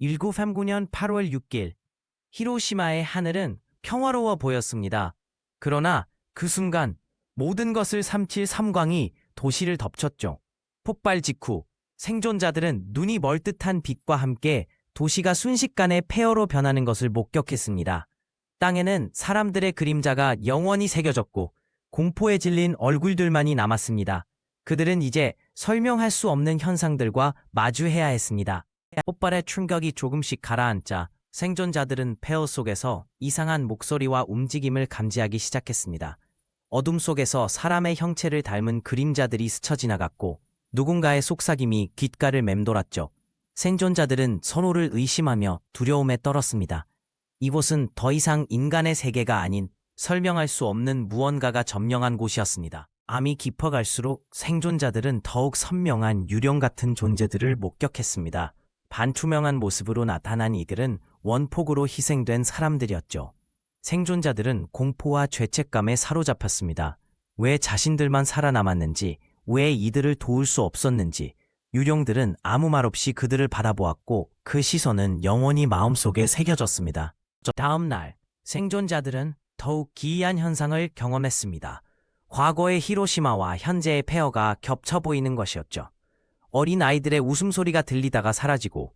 1939년 8월 6일 히로시마의 하늘은 평화로워 보였습니다. 그러나 그 순간 모든 것을 삼칠 삼광이 도시를 덮쳤죠. 폭발 직후 생존자들은 눈이 멀듯한 빛과 함께 도시가 순식간에 폐허로 변하는 것을 목격했습니다. 땅에는 사람들의 그림자가 영원히 새겨졌고 공포에 질린 얼굴들만이 남았습니다. 그들은 이제 설명할 수 없는 현상들과 마주해야 했습니다. 폭발의 충격이 조금씩 가라앉자 생존자들은 폐허 속에서 이상한 목소리와 움직임을 감지하기 시작했습니다. 어둠 속에서 사람의 형체를 닮은 그림자들이 스쳐 지나갔고 누군가의 속삭임이 귓가를 맴돌았죠. 생존자들은 서로를 의심하며 두려움에 떨었습니다. 이곳은 더 이상 인간의 세계가 아닌 설명할 수 없는 무언가가 점령한 곳이었습니다. 암이 깊어갈수록 생존자들은 더욱 선명한 유령 같은 존재들을 목격했습니다. 반투명한 모습으로 나타난 이들은 원폭으로 희생된 사람들이었죠. 생존자들은 공포와 죄책감에 사로잡혔습니다. 왜 자신들만 살아남았는지, 왜 이들을 도울 수 없었는지, 유령들은 아무 말 없이 그들을 바라보았고 그 시선은 영원히 마음속에 새겨졌습니다. 다음 날, 생존자들은 더욱 기이한 현상을 경험했습니다. 과거의 히로시마와 현재의 폐허가 겹쳐 보이는 것이었죠. 어린 아이들의 웃음소리가 들리다가 사라지고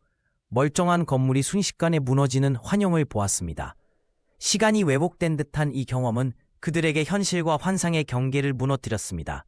멀쩡한 건물이 순식간에 무너지는 환영을 보았습니다. 시간이 왜곡된 듯한 이 경험은 그들에게 현실과 환상의 경계를 무너뜨렸습니다.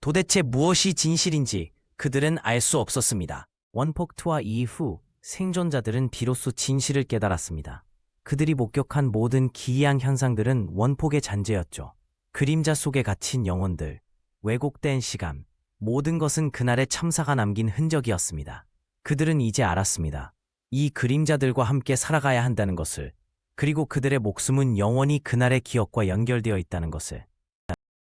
도대체 무엇이 진실인지 그들은 알 수 없었습니다. 원폭 투하 이후 생존자들은 비로소 진실을 깨달았습니다. 그들이 목격한 모든 기이한 현상들은 원폭의 잔재였죠. 그림자 속에 갇힌 영혼들, 왜곡된 시간, 모든 것은 그날의 참사가 남긴 흔적이었습니다. 그들은 이제 알았습니다. 이 그림자들과 함께 살아가야 한다는 것을, 그리고 그들의 목숨은 영원히 그날의 기억과 연결되어 있다는 것을.